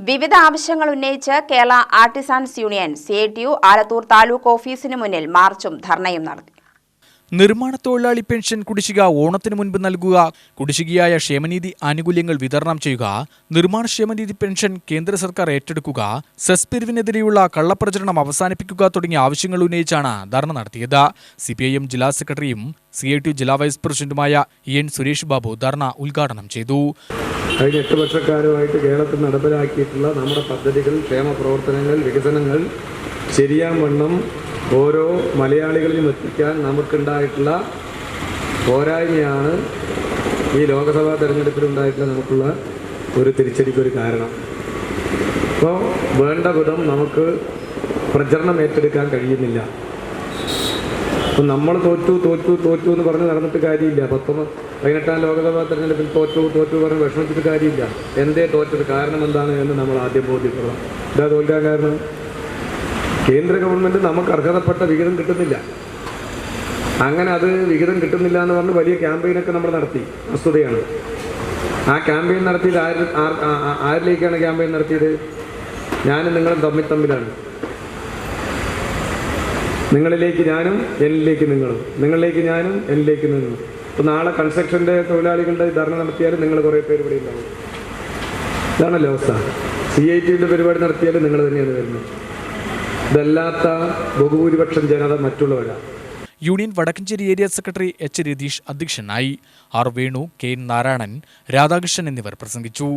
വിവിധ ആവശ്യങ്ങൾ ഉന്നയിച്ച് Kerala artisans union C Alathur taluk ഓഫീസിന് മുന്നിൽ മാർച്ചും ധർണയും നടത്തി. നിർമ്മാണ തൊഴിലാളി പെൻഷൻ കുടിശ്ശിക ഓണത്തിന് മുൻപ് നൽകുക. കുടിശ്ശികയായ ക്ഷേമനീതി ആനുകൂല്യങ്ങൾ വിതരണം ചെയ്യുക. നിർമ്മാണ ക്ഷേമനീതി പെൻഷൻ കേന്ദ്ര സർക്കാർ ഏറ്റെടുക്കുക. സെസ് പിരിവിനെതിരെയുള്ള കള്ളപ്രചരണം അവസാനിപ്പിക്കുക തുടങ്ങിയ ആവശ്യങ്ങൾ ഉന്നയിച്ചാണ് ധർണ നടത്തിയത്. സി ജില്ലാ സെക്രട്ടറിയും സി ഐ ടി ജില്ലാ വൈസ് പ്രസിഡന്റുമായ എൻ സുരേഷ് ബാബു ധർണ ഉദ്ഘാടനം ചെയ്തു. കഴിഞ്ഞ എട്ട് വർഷക്കാലമായിട്ട് കേരളത്തിൽ നടപ്പിലാക്കിയിട്ടുള്ള നമ്മുടെ പദ്ധതികൾ ക്ഷേമ പ്രവർത്തനങ്ങൾ വികസനങ്ങൾ ശരിയാം വണ്ണം ഓരോ മലയാളികളിലും എത്തിക്കാൻ നമുക്കുണ്ടായിട്ടുള്ള പോരായ്മയാണ് ഈ ലോക്സഭാ തെരഞ്ഞെടുപ്പിലുണ്ടായിട്ടുള്ള നമുക്കുള്ള ഒരു തിരിച്ചടിക്കൊരു കാരണം. അപ്പോൾ വേണ്ട വിധം നമുക്ക് പ്രചരണം ഏറ്റെടുക്കാൻ കഴിയുന്നില്ല. അപ്പം നമ്മൾ തോറ്റു തോറ്റു തോറ്റു എന്ന് പറഞ്ഞ് നടന്നിട്ട് കാര്യമില്ല. പത്തൊമ്പത് പതിനെട്ടാം ലോക്സഭാ തെരഞ്ഞെടുപ്പിൽ തോറ്റു തോറ്റു പറഞ്ഞ് വിഷമിച്ചിട്ട് കാര്യമില്ല. എന്തേ തോറ്റത് കാരണം എന്താണ് എന്ന് നമ്മൾ ആദ്യം ബോധ്യപ്പെടണം. എന്താ തോൽക്കാൻ കാരണം. കേന്ദ്ര ഗവൺമെന്റ് നമുക്ക് അർഹതപ്പെട്ട വിഹിതം കിട്ടുന്നില്ല. അങ്ങനെ അത് വിഹിതം കിട്ടുന്നില്ല എന്ന് പറഞ്ഞ് വലിയ ക്യാമ്പയിനൊക്കെ നമ്മൾ നടത്തി. വസ്തുതയാണ്. ആ ക്യാമ്പയിൻ നടത്തിയത് ആര് ആരിലേക്കാണ് ക്യാമ്പയിൻ നടത്തിയത്? ഞാനും നിങ്ങളും തമ്മിൽ തമ്മിലാണ്. നിങ്ങളിലേക്ക് ഞാനും എന്നിലേക്ക് നിങ്ങളും. നിങ്ങളിലേക്ക് ഞാനും എന്നിലേക്ക് നിങ്ങളും. ഇപ്പം നാളെ കൺസ്ട്രക്ഷന്റെ തൊഴിലാളികളുടെ ധർണ നടത്തിയാലും നിങ്ങൾ കുറേ പേര് ഇവിടെ ഉണ്ടാവും. ഇതാണല്ലോ അവസ്ഥ. സി ഐ ടിയുടെ പരിപാടി നടത്തിയാലും നിങ്ങൾ തന്നെയാണ് വരുന്നത്. ഇതല്ലാത്ത ബഹുഭൂരിപക്ഷം ജനത മറ്റുള്ളവരാണ് union Vadakkanchery area secretary H Ratheesh അധ്യക്ഷനായി. ആർ വേണു കെ നാരായണൻ രാധാകൃഷ്ണൻ എന്നിവർ പ്രസംഗിച്ചു.